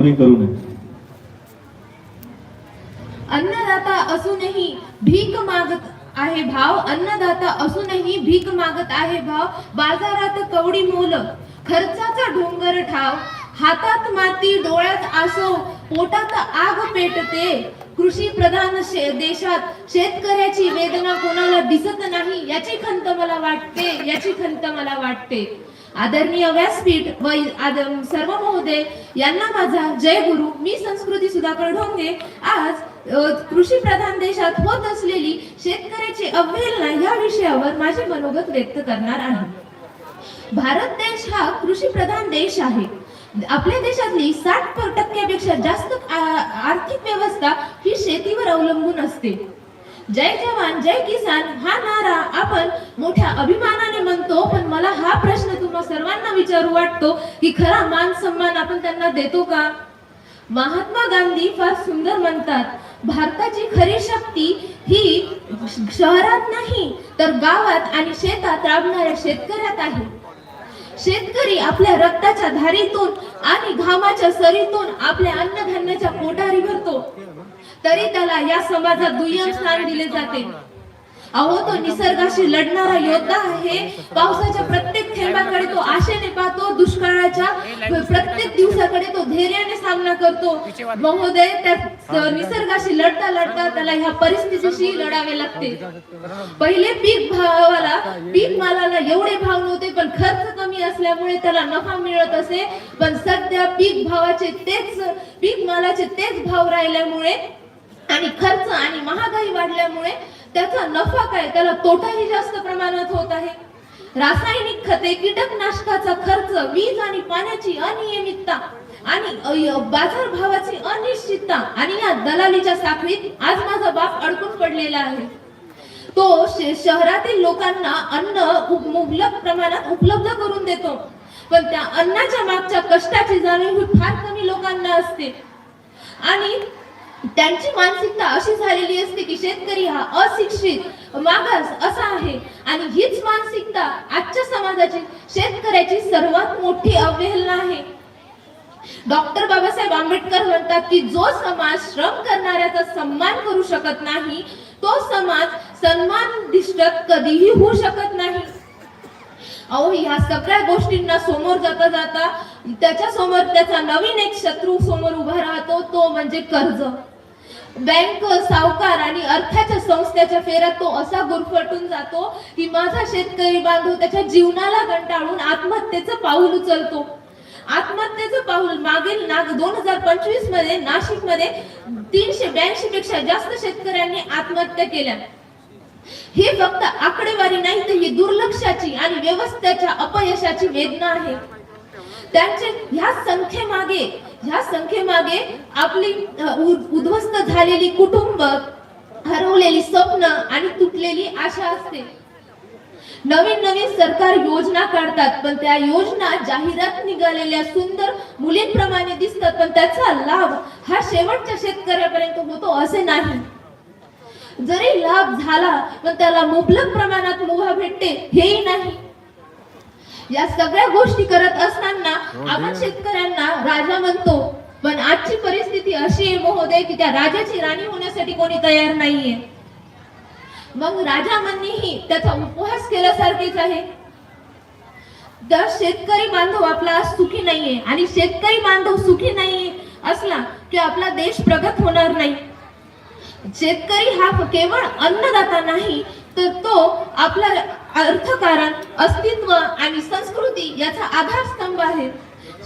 करू नये. अन्नदाता असूनही भीक मागत आहे भाव. अन्नदाता असूनही भीक मागत आहे भाव. बाजारात कवडी मोल खर्चाचा डोंगर ठाव. हातात माती डोळ्यात आसो पोटात आग पेटते. कृषी प्रधान शे- देशात शेतकऱ्याची वेदना कोणाला दिसत नाही याची खंत मला वाटते याची खंत मला वाटते. आदरणीय व्यासपीठ व सर्व महोदय यांना माझा जय गुरु. मी संस्कृती सुधाकर ढोंगे. आज कृषी प्रधान देशात होत असलेली शेतकऱ्याची अवहेलना या विषयावर माझे मनोगत व्यक्त करणार आहे. भारत देश हा कृषी प्रधान देश आहे. आपल्या देशातली साठ टक्क्यापेक्षा जास्त आर्थिक व्यवस्था ही शेतीवर अवलंबून असते. जय जवान जय किसान हा नारा आपण मोठ्या अभिमानाने म्हणतो पण मला हा प्रश्न तुम्हा सर्वांना विचारू वाटतो की खरा मान सन्मान आपण त्यांना देतो का? महात्मा गांधी फार सुंदर म्हणतात भारताची खरी शक्ती ही शहरात नाही तर गावात आणि शेतात राबणाऱ्या शेतकऱ्यात आहे. शेतकरी आपल्या रक्ताच्या धारीतून आणि घामाच्या सरीतून आपल्या अन्नधान्याच्या पोटारी भरतो. तरी त्याला या समाजात दुय्यम स्थान दिले जाते. अहो तो निसर्गाशी लढणारा योद्धा आहे. पावसाच्या प्रत्येक थेंबाकडे तो आशेने पाहतो दुष्काळाच्या प्रत्येक दिवसाकडे तो धैर्याने सामना करतो. महोदय त्या निसर्गाशी लढता लढता त्याला ह्या परिस्थितीशी लढावे लागते. पहिले पीक भावाला पीक मालाला एवढे भाव नव्हते पण खर्च कमी असल्यामुळे त्याला नफा मिळत असे. पण सध्या पीक भावाचे तेच पीक मालाचे तेच भाव राहिल्यामुळे आणि खर्च आणि महागाई वाढल्यामुळे त्याचा नफा काय? त्याला तोटाही जास्त प्रमाणात होत आहे. रासायनिक खते कीटकनाशकाचा खर्च वीज आणि पाण्याची अनियमितता आणि बाजार बाजारभावाची अनिश्चितता आणि या दलालीच्या साखळीत आज माझा बाप अडकून पडलेला आहे. तो शे- शहरातील लोकांना अन्न मुबलक प्रमाणात उपलब्ध करून देतो. पण त्या अन्नाच्या मागच्या कष्टाची जाणीव ही फार कमी लोकांना असते. आणि त्यांची मानसिकता अशी झालेली असते की शेतकरी हा अशिक्षित मागास असा आहे. आणि हीच मानसिकता आजच्या समाजाची शेतकऱ्याची सर्वात मोठी अवहेलना आहे. डॉक्टर बाबासाहेब आंबेडकर म्हणतात की जो समाज श्रम करणाऱ्याचा सन्मान करू शकत नाही तो समाज सन्मान कधीही होऊ शकत नाही. अहो ह्या सगळ्या गोष्टींना समोर जाता जाता त्याच्यासमोर त्याचा नवीन एक शत्रू समोर उभा राहतो तो म्हणजे कर्ज. बँक सावकार आणि अर्थाच्या संस्थेच्या फेऱ्यात तो असा गुरफटून जातो की माझा शेतकरी बांधव त्याच्या जीवनाला कंटाळून आत्महत्येचं पाऊल उचलतो. आत्महत्येचं पाऊल मागील नाग दोन हजार पंचवीसमध्ये नाशिकमध्ये तीनशे ब्याऐंशी पेक्षा जास्त शेतकऱ्यांनी आत्महत्या केल्या. हे फक्त आकडेवारी नाही तर ही दुर्लक्षाची आणि व्यवस्थेच्या अपयशाची वेदना आहे. त्यांचे ह्या संख्येमागे ह्या संख्येमागे आपली उ- उद्ध्वस्त झालेली कुटुंब हरवलेली स्वप्न आणि तुटलेली आशा असते. नवीन नवीन सरकार योजना काढतात पण त्या योजना जाहिरात निघालेल्या सुंदर मुलींप्रमाणे दिसतात पण त्याचा लाभ हा शेवटच्या शेतकऱ्यापर्यंत होतो असे नाही. जरी लाभ झाला पण त्याला मुबलक प्रमाणात मुभा भेटते हेही नाही. या सगळ्या गोष्टी करत असताना आपण शेतकऱ्यांना राजा म्हणतो. पण आजची परिस्थिती अशी आहे महोदय की त्या राजाची राणी होण्यासाठी कोणी तयार नाहीये. मग राजा म्हणणेही त्याचा उपहास केल्यासारखेच आहे. तर शेतकरी बांधव आपला सुखी नाहीये आणि शेतकरी बांधव सुखी नाहीये असला की आपला देश प्रगत होणार नाही. शेतकरी हा केवळ अन्नदाता नाही तर तो आपला अर्थकारण अस्तित्व आणि संस्कृती याचा आधारस्तंभ आहे.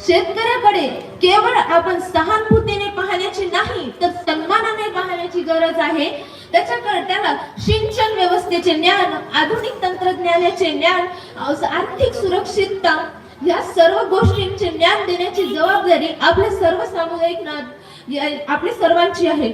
शेतकऱ्याकडे केवळ आपण सहानुभूतीने पाहण्याची नाही तर सन्मानाने पाहण्याची गरज आहे. त्याच्याकडे त्याला सिंचन व्यवस्थेचे ज्ञान आधुनिक तंत्रज्ञानाचे ज्ञान आर्थिक सुरक्षितता या सर्व गोष्टींचे ज्ञान देण्याची जबाबदारी आपल्या सर्व सामुदायिक आपली सर्वांची आहे.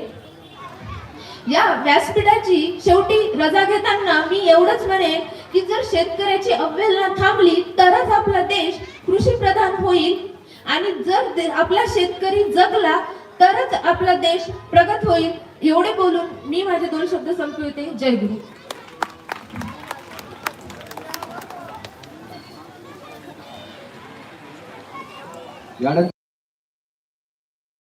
या व्यासपीठाची शेवटी रजा घेताना मी एवढंच म्हणेन की जर शेतकऱ्याची अवहेलना थांबली तरच आपला देश कृषी प्रधान होईल. आणि जर आपला शेतकरी जगला तरच आपला देश प्रगत होईल. एवढे बोलून मी माझे दोन शब्द संपविते. जय गुरु. यानंतर